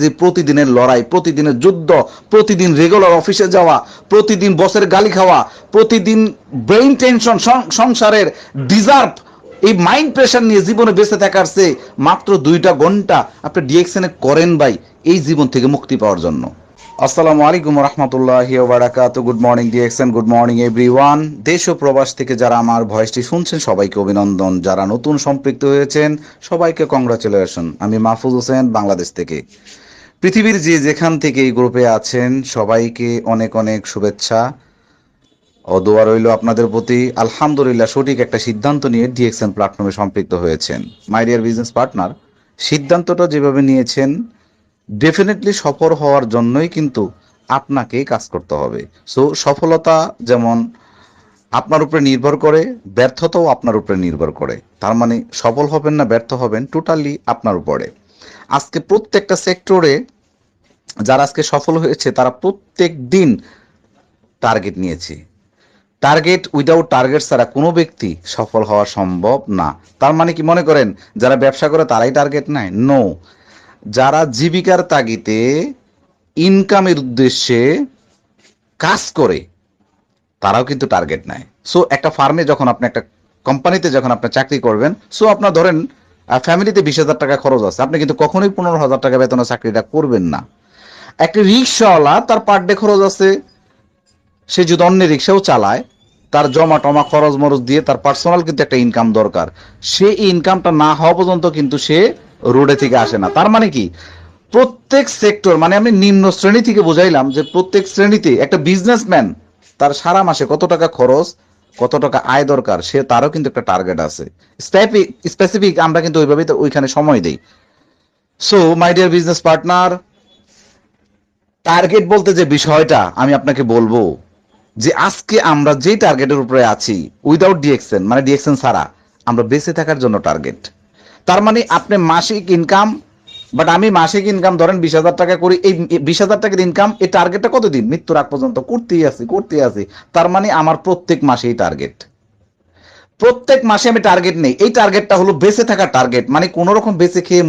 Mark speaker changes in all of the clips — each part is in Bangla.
Speaker 1: যে প্রতিদিনের লড়াই, প্রতিদিনের যুদ্ধ, প্রতিদিন রেগুলার অফিসে যাওয়া, প্রতিদিন বসের গালি খাওয়া, প্রতিদিন ব্রেইন টেনশন সংসারের ডিজার্ভ এই মাইন্ড প্রেশার নিয়ে জীবনে বেঁচে থাকার চেয়ে মাত্র দুইটা ঘণ্টা আপনি ডিএক্সএনে করেন ভাই, এই জীবন থেকে মুক্তি পাওয়ার জন্য। আসসালামু আলাইকুম রহমতুল্লাহ বারাকাত good morning DXN good morning everyone দেশ ও প্রবাস থেকে যারা আমার ভয়েসটি শুনছেন, সবাইকে অভিনন্দন। যারা নতুন সম্পৃক্ত হয়েছেন, সবাইকে কংগ্রাচুলেশন আমি মাহফুজ হোসেন, বাংলাদেশ থেকে। পৃথিবীর যে যেখান থেকে এই গ্রুপে আছেন, সবাইকে অনেক অনেক শুভেচ্ছা। ও দোয়া রইল আপনাদের প্রতি। আলহামদুলিল্লাহ, সঠিক একটা সিদ্ধান্ত নিয়ে ডিএক্সএন প্ল্যাটফর্মে সম্পৃক্ত হয়েছেন। মাই ডিয়ার বিজনেস পার্টনার সিদ্ধান্তটা যেভাবে নিয়েছেন ডেফিনেটলি সফল হওয়ার জন্যই কিন্তু আপনাকেই কাজ করতে হবে। সো সফলতা যেমন আপনার উপরে নির্ভর করে, ব্যর্থতাও আপনার উপরে নির্ভর করে। তার মানে সফল হবেন না, ব্যর্থ হবেন টোটালি আপনার উপরে। আজকে প্রত্যেকটা সেক্টরে যারা আজকে সফল হয়েছে, তারা প্রত্যেক দিন টার্গেট নিয়েছে। টার্গেট উইদাউট টার্গেট ছাড়া কোনো ব্যক্তি সফল হওয়া সম্ভব না। তার মানে কি মনে করেন, যারা ব্যবসা করে তারাই টার্গেট নেয় নো যারা জীবিকার তাগিতে ইনকামের উদ্দেশ্যে কাজ করে, তারাও কিন্তু টার্গেট নেয়। সো একটা ফার্মে যখন আপনি একটা কোম্পানিতে যখন আপনি চাকরি করবেন সো আপনার ধরেন ফ্যামিলিতে বিশ হাজার টাকা খরচ আছে। আপনি কিন্তু কখনোই পনেরো হাজার টাকা বেতনে চাকরিটা করবেন না। একটা রিক্সাওয়ালা, তার পার ডে খরচ আছে, সে যদি অন্য রিক্সাও চালায়, তার জমা টমা খরচ মরচ দিয়ে তার পার্সোনাল কিন্তু একটা ইনকাম দরকার। সে ইনকামটা না হওয়া পর্যন্ত কিন্তু সে রোডে থেকে আসে না। তার মানে কি? প্রত্যেক সেক্টর মানে আমি নিম্ন শ্রেণি থেকে বোঝাইলাম যে প্রত্যেক শ্রেণীতে একটা বিজনেসম্যান তার সারা মাসে কত টাকা খরচ, কত টাকা আয় দরকার, সে তারও কিন্তু একটা টার্গেট আছে। স্পেসিফিক আমরা কিন্তু ওইভাবেই ওইখানে সময় দেই। So my dear business partner target বলতে যে বিষয়টা আমি আপনাকে বলব, যে আজকে আমরা যে টার্গেটের উপরে আছি উইদাউট ডিএক্সএন মানে ডিএক্সএন ছাড়া, আমরা বেঁচে থাকার জন্য টার্গেট তার মানে আপনি মাসিক ইনকাম বাট আমি মাসিক ইনকাম ধরেন বিশ হাজার টাকা করি, এই বিশ হাজার টাকার ইনকাম এই টার্গেটটা কতদিন? মৃত্যুর আগ পর্যন্ত। করতেই আছি করতেই আছি। তার মানে আমার প্রত্যেক মাসেই টার্গেট প্রত্যেক মাসে আমি টার্গেট নেই। এই টার্গেটটা হলো বেঁচে থাকার টার্গেট মানে কোন রকম বেঁচে খেয়ে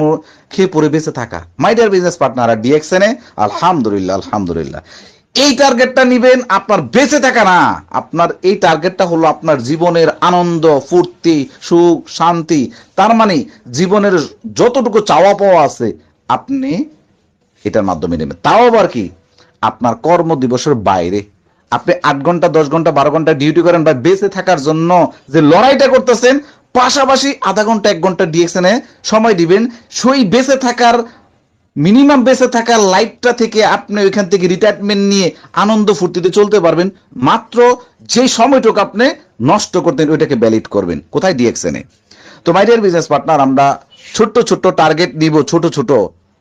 Speaker 1: খেয়ে পরে বেঁচে থাকা। মাই ডিয়ার বিজনেস পার্টনার ডিএক্সএনে আলহামদুলিল্লাহ আলহামদুলিল্লাহ। এই টার্গেটটা নিবেন, আপনার বেঁচে থাকা না। আপনার এই টার্গেটটা হলো আপনার জীবনের আনন্দ, ফুর্তি, সুখ, শান্তি। তার মানে জীবনের যতটুকু চাওয়া পাওয়া আছে, আপনি এটার মাধ্যমে নেবেন। তাও আবার কি? আপনার কর্ম দিবসের বাইরে। আপনি আট ঘণ্টা, দশ ঘণ্টা, বারো ঘণ্টা ডিউটি করেন বা বেঁচে থাকার জন্য যে লড়াইটা করতেছেন, পাশাপাশি আধা ঘণ্টা, এক ঘণ্টা ডিএক্সএনে সময় দিবেন। সেই বেঁচে থাকার মিনিমাম বেঁচে থাকার লাইফটা থেকে আপনি ওইখান থেকে রিটায়ারমেন্ট নিয়ে আনন্দ ফুর্তিতে চলতে পারবেন। মাত্র যে সময়টুকু আপনি নষ্ট করতেন, ওইটাকে ব্যালিড করবেন। কোথায় ডিএক্সএনে তো মাই ডিয়ার বিজনেস পার্টনার আমরা ছোট্ট ছোট্ট টার্গেট নিব, ছোট ছোট।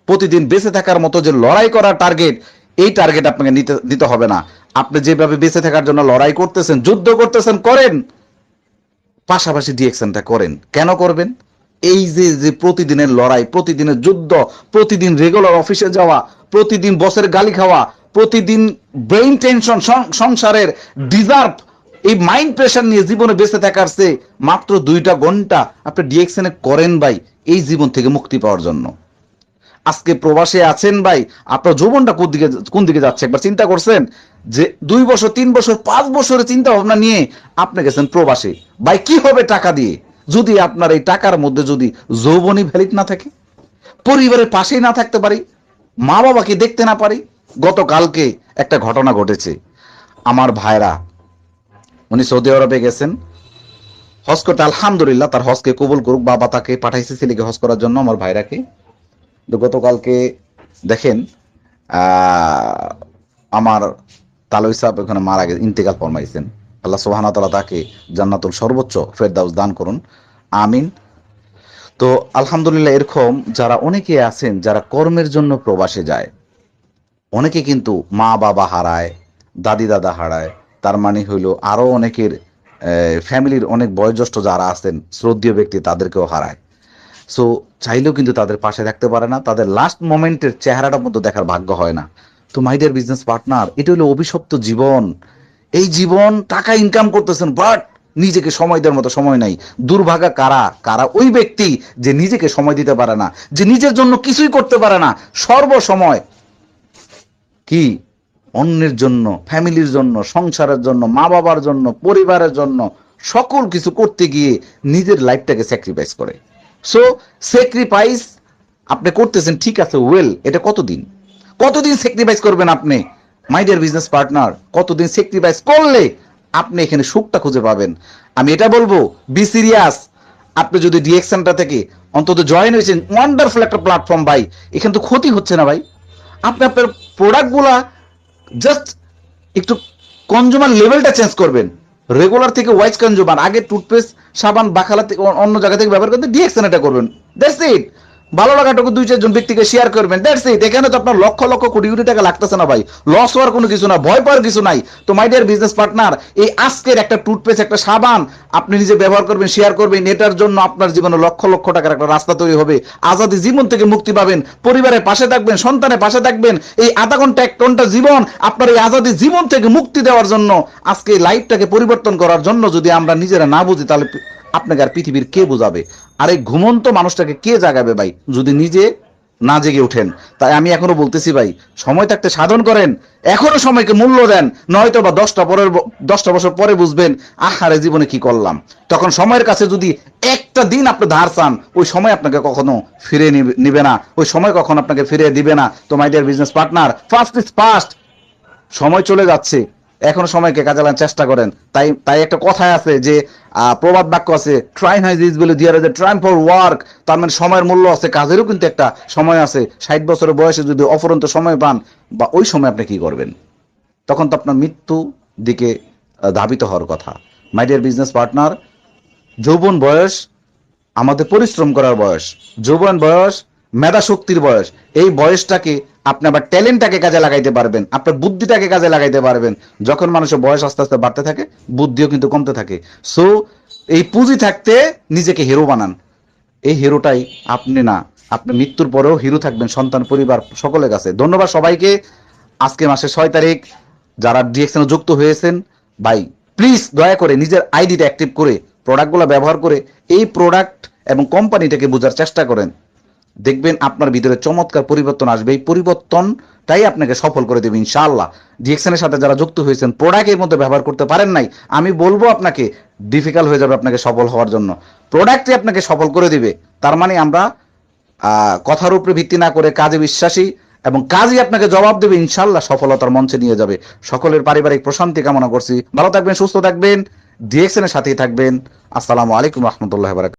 Speaker 1: প্রতিদিন বেঁচে থাকার মতো যে লড়াই করার টার্গেট এই টার্গেট আপনাকে নিতে, দিতে হবে না। আপনি যেভাবে বেঁচে থাকার জন্য লড়াই করতেছেন, যুদ্ধ করতেছেন, করেন। পাশাপাশি ডিএকশনটা করেন। কেন করবেন? এই যে যে প্রতিদিনের লড়াই, প্রতিদিনের যুদ্ধ, প্রতিদিন রেগুলার অফিসে যাওয়া, প্রতিদিন বসের গালি খাওয়া, প্রতিদিন ব্রেইন টেনশন সংসারের ডিজার্ভ এই মাইন্ড প্রেশার নিয়ে জীবনে বেঁচে থাকার চেয়ে মাত্র দুইটা ঘণ্টা আপনি ডিএকশনে করেন ভাই, এই জীবন থেকে মুক্তি পাওয়ার জন্য। আজকে প্রবাসে আছেন ভাই, আপনার জীবনটা কোন দিকে কোন দিকে যাচ্ছে? একবার চিন্তা করছেন যে দুই বছর, তিন বছর, পাঁচ বছরের চিন্তা ভাবনা নিয়ে আপনি গেছেন প্রবাসে। ভাই, কি হবে টাকা দিয়ে? যদি আপনার এই টাকার মধ্যে যদি যৌবনী ভ্যালিড না থাকে, পরিবারের পাশেই না থাকতে পারি মা বাবাকে দেখতে না পারি, গতকালকে একটা ঘটনা ঘটেছে। আমার ভাইরা, উনি সৌদি আরবে গেছেন। হজ করতে আলহামদুলিল্লাহ তার হজকে কবুল করুক, বাবা তাকে পাঠাইছে ছেলেকে হজ করার জন্য আমার ভাইরাকে। গতকালকে দেখেন আমার তালই সাহেব ওখানে মারা গেছে, ইন্তেকাল ফরমাইছেন। আল্লাহ সোহানা তালা তাকে জান্নাতুল সর্বোচ্চ ফেরদাউস দান করুন। আমিন। তো আলহামদুলিল্লাহ এরকম যারা অনেকে আছেন, যারা কর্মের জন্য প্রবাসে যায়, অনেকে কিন্তু মা বাবা হারায়, দাদি দাদা হারায়, তার মানে হইল আরও অনেকের ফ্যামিলির অনেক বয়োজ্যেষ্ঠ যারা আছেন, শ্রদ্ধীয় ব্যক্তি তাদেরকেও হারায়। সো চাইলেও কিন্তু তাদের পাশে থাকতে পারে না, তাদের লাস্ট মোমেন্টের চেহারাটা মতো দেখার ভাগ্য হয় না। তো মাইদের বিজনেস পার্টনার এটা হলো অভিশপ্ত জীবন এই জীবন টাকা ইনকাম করতেছেন বাট নিজেকে সময় দেওয়ার মতো সময় নাই। দুর্ভাগা কারা? কারা ওই ব্যক্তি যে নিজেকে সময় দিতে পারে না, যে নিজের জন্য কিছুই করতে পারে না। সর্বসময় কি? অন্যের জন্য, ফ্যামিলির জন্য, সংসারের জন্য মা বাবার জন্য, পরিবারের জন্য সকল কিছু করতে গিয়ে নিজের লাইফটাকে স্যাক্রিফাইস করে। সো স্যাক্রিফাইস আপনি করতেছেন, ঠিক আছে ওয়েল এটা কতদিন? কতদিন স্যাক্রিফাইস করবেন আপনি? মাই ডিয়ার বিজনেস পার্টনার কতদিন স্যাক্রিফাইস করলে আপনি এখানে সুখটা খুঁজে পাবেন? আমি এটা বলব বি সিরিয়াস আপনি যদি ডিএক্সএনটা থেকে অন্তত জয়েন হয়েছেন ওয়ান্ডারফুল একটা প্ল্যাটফর্ম ভাই। এখানে তো ক্ষতি হচ্ছে না ভাই। আপনি আপনার প্রোডাক্টগুলা জাস্ট একটু কনজুমার লেভেলটা চেঞ্জ করবেন। রেগুলার থেকে ওয়াইজ কনজুমার আগে টুথপেস্ট সাবান, বাখালা থেকে অন্য জায়গা থেকে ব্যবহার করতে ডিএক্সএন এটা করবেন। দ্যাটস ইট ভালো লাগাটুকু দুই চারজন ব্যক্তিকে শেয়ার করবেন। দ্যাটস ইট এখানে তো আপনার লক্ষ লক্ষ কোটি কোটি টাকা লাগতেছে না ভাই। লস হওয়ার কোনো কিছু না, ভয় পাওয়ার কিছু নাই। তো মাই ডিয়ার বিজনেস পার্টনার এই আজকের একটা টুথপেস্ট একটা সাবান আপনি নিজে ব্যবহার করবেন শেয়ার করবেন, এটার জন্য আপনার জীবনে লক্ষ লক্ষ টাকার একটা রাস্তা তৈরি হবে। আজাদি জীবন থেকে মুক্তি পাবেন। পরিবারের পাশে থাকবেন, সন্তানের পাশে থাকবেন। এই আধা ঘণ্টা, এক ঘণ্টা জীবন আপনার এই আজাদি জীবন থেকে মুক্তি দেওয়ার জন্য আজকে লাইফটাকে পরিবর্তন করার জন্য যদি আমরা নিজেরা না বুঝি, তাহলে আপনাকে আর পৃথিবীর কে বোঝাবে? আর এই ঘুমন্ত মানুষটাকে কে জাগাবে ভাই? যদি নিজে না জেগে ওঠেন। তাই আমি এখনও বলতেছি ভাই, সময় থাকতে সাধন করেন। এখনও সময়কে মূল্য দেন। নয়তো বা দশটা পরের দশটা বছর পরে বুঝবেন, আহারে জীবনে কি করলাম। তখন সময়ের কাছে যদি একটা দিন আপনি ধার চান, ওই সময় আপনাকে কখনো ফিরে নিবে না। ওই সময় কখনো আপনাকে ফিরে দিবে না। তো my dear business partner first is first সময় চলে যাচ্ছে। এখনও সময়কে কাজে লাগানোর চেষ্টা করেন। তাই তাই একটা কথায় আছে যে প্রবাদ বাক্য আছে ট্রাইন হাইজ ইজ বলে দিয়ার যে ট্রাইন ফর ওয়ার্ক তার মানে সময়ের মূল্য আছে, কাজেরও কিন্তু একটা সময় আছে। ষাট বছরের বয়সে যদি অফুরন্ত সময় পান, বা ওই সময় আপনি কি করবেন? তখন তো আপনার মৃত্যু দিকে ধাবিত হওয়ার কথা। মাই ডিয়ার বিজনেস পার্টনার যৌবন বয়স, আমাদের পরিশ্রম করার বয়স। যৌবন বয়স মেধা শক্তির বয়স। এই বয়সটাকে আপনি আবার ট্যালেন্টটাকে কাজে লাগাইতে পারবেন, আপনার বুদ্ধিটাকে কাজে লাগাইতে পারবেন। যখন মানুষের বয়স আস্তে আস্তে বাড়তে থাকে, বুদ্ধিও কিন্তু কমতে থাকে। সো এই পুঁজি থাকতে নিজেকে হিরো বানান। এই হিরোটাই আপনি না, আপনি মৃত্যুর পরেও হিরো থাকবেন, সন্তান, পরিবার, সকলের কাছে। ধন্যবাদ সবাইকে। আজকে মাসের ছয় তারিখ, যারা ডিএক্সএনে যুক্ত হয়েছেন, ভাই প্লিজ দয়া করে নিজের আইডিটা অ্যাক্টিভ করে প্রোডাক্টগুলো ব্যবহার করে, এই প্রোডাক্ট এবং কোম্পানিটাকে বোঝার চেষ্টা করেন। দেখবেন আপনার ভিতরে চমৎকার পরিবর্তন আসবে। এই পরিবর্তনটাই আপনাকে সফল করে দেবে, ইনশাআল্লাহ। ডিএক্সএনের সাথে যারা যুক্ত হয়েছেন প্রোডাক্টের মধ্যে ব্যবহার করতে পারেন নাই, আমি বলব আপনাকে ডিফিকাল্ট হয়ে যাবে আপনাকে সফল হওয়ার জন্য। প্রোডাক্টই আপনাকে সফল করে দিবে, তার মানে আমরা কথার উপরে ভিত্তি না করে কাজে বিশ্বাসী এবং কাজই আপনাকে জবাব দেবে ইনশাল্লাহ সফলতার মঞ্চে নিয়ে যাবে। সকলের পারিবারিক প্রশান্তি কামনা করছি। ভালো থাকবেন, সুস্থ থাকবেন ডিএক্সএন এর সাথেই থাকবেন। আসসালামু আলাইকুম রহমতুল্লাহ বারাকাতুহু।